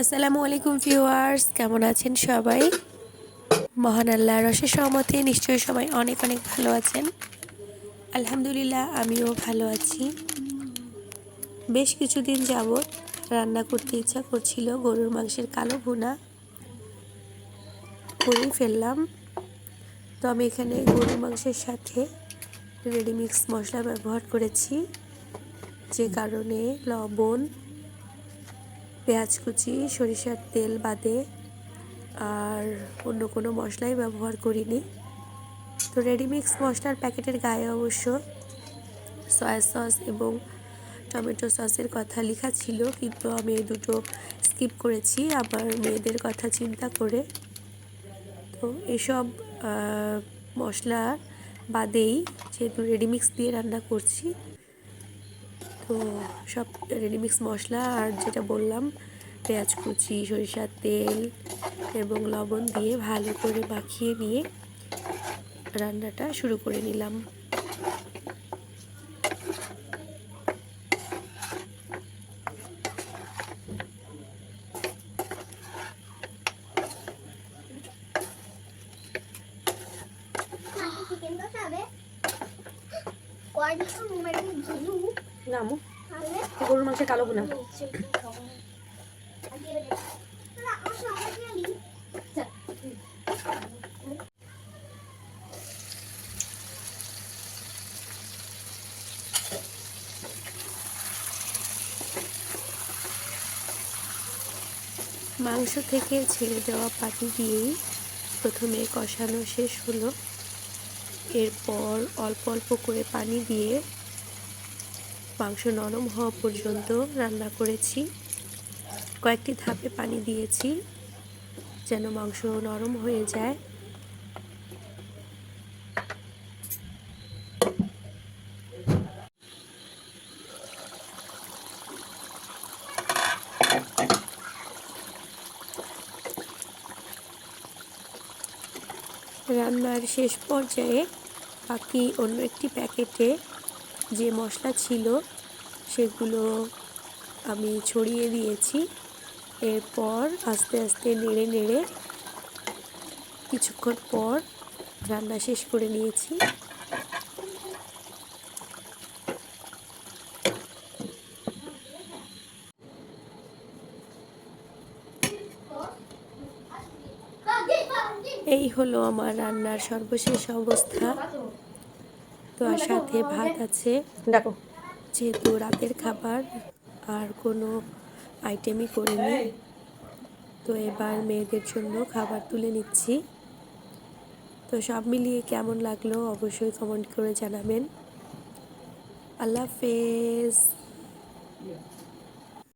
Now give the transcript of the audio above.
আসসালামু আলাইকুম ভিউয়ার্স, কেমন আছেন সবাই? মহান আল্লাহ রসের সহমতে নিশ্চয়ই সবাই অনেক অনেক ভালো আছেন। আলহামদুলিল্লাহ, আমিও ভালো আছি। বেশ কিছুদিন যাবৎ রান্না করতে ইচ্ছা করছিল, গরুর মাংসের কালো ভুনা করেই ফেললাম। তো আমি এখানে গরুর মাংসের সাথে রেডিমিক্স মশলা ব্যবহার করেছি, যে কারণে লবণ পেঁয়াজ কুচি, সরিষার তেল বাদে আর অন্য কোনো মশলাই ব্যবহার করিনি। তো রেডিমিক্স মশলার প্যাকেটের গায়ে অবশ্য সয়া সস এবং টমেটো সসের কথা লেখা ছিল, কিন্তু আমি এই দুটো স্কিপ করেছি। আমার মেয়েদের কথা চিন্তা করে তো এসব মশলা বাদেই যেহেতু রেডিমিক্স দিয়ে রান্না করছি তো সব রেডিমিক্স মশলা আর যেটা বললাম, পেঁয়াজ কুচি, সরিষার তেল এবং লবণ দিয়ে ভালো করে মাখিয়ে নিয়ে রান্নাটা শুরু করে নিলাম। নামু গরুর মাংসের কালো বোনা মাংস থেকে ছেড়ে দেওয়া পানি দিয়েই প্রথমে কষানো শেষ হলো। এরপর অল্প অল্প করে পানি দিয়ে মাংস নরম হওয়া পর্যন্ত রান্না করেছি। কয়েকটি ধাপে পানি দিয়েছি যেন মাংস নরম হয়ে যায়। রান্নার শেষ পর্যায়ে বাকি অন্য একটি প্যাকেটে যে মশলা ছিল, সেগুলো আমি ছড়িয়ে দিয়েছি। এরপর আস্তে আস্তে নেড়ে নেড়ে কিছুক্ষণ পর রান্না শেষ করে নিয়েছি। এই হলো আমার রান্নার সর্বশেষ অবস্থা। তো আর সাথে ভাত আছে। দেখো। যেহেতু রাতের খাবার আর কোনো আইটেমই করিনি। তো এবার মেয়েদের জন্য খাবার তুলে নিচ্ছি। তো সব মিলিয়ে কেমন লাগল অবশ্যই কমেন্ট করে জানাবেন। আল্লাহ হাফেজ।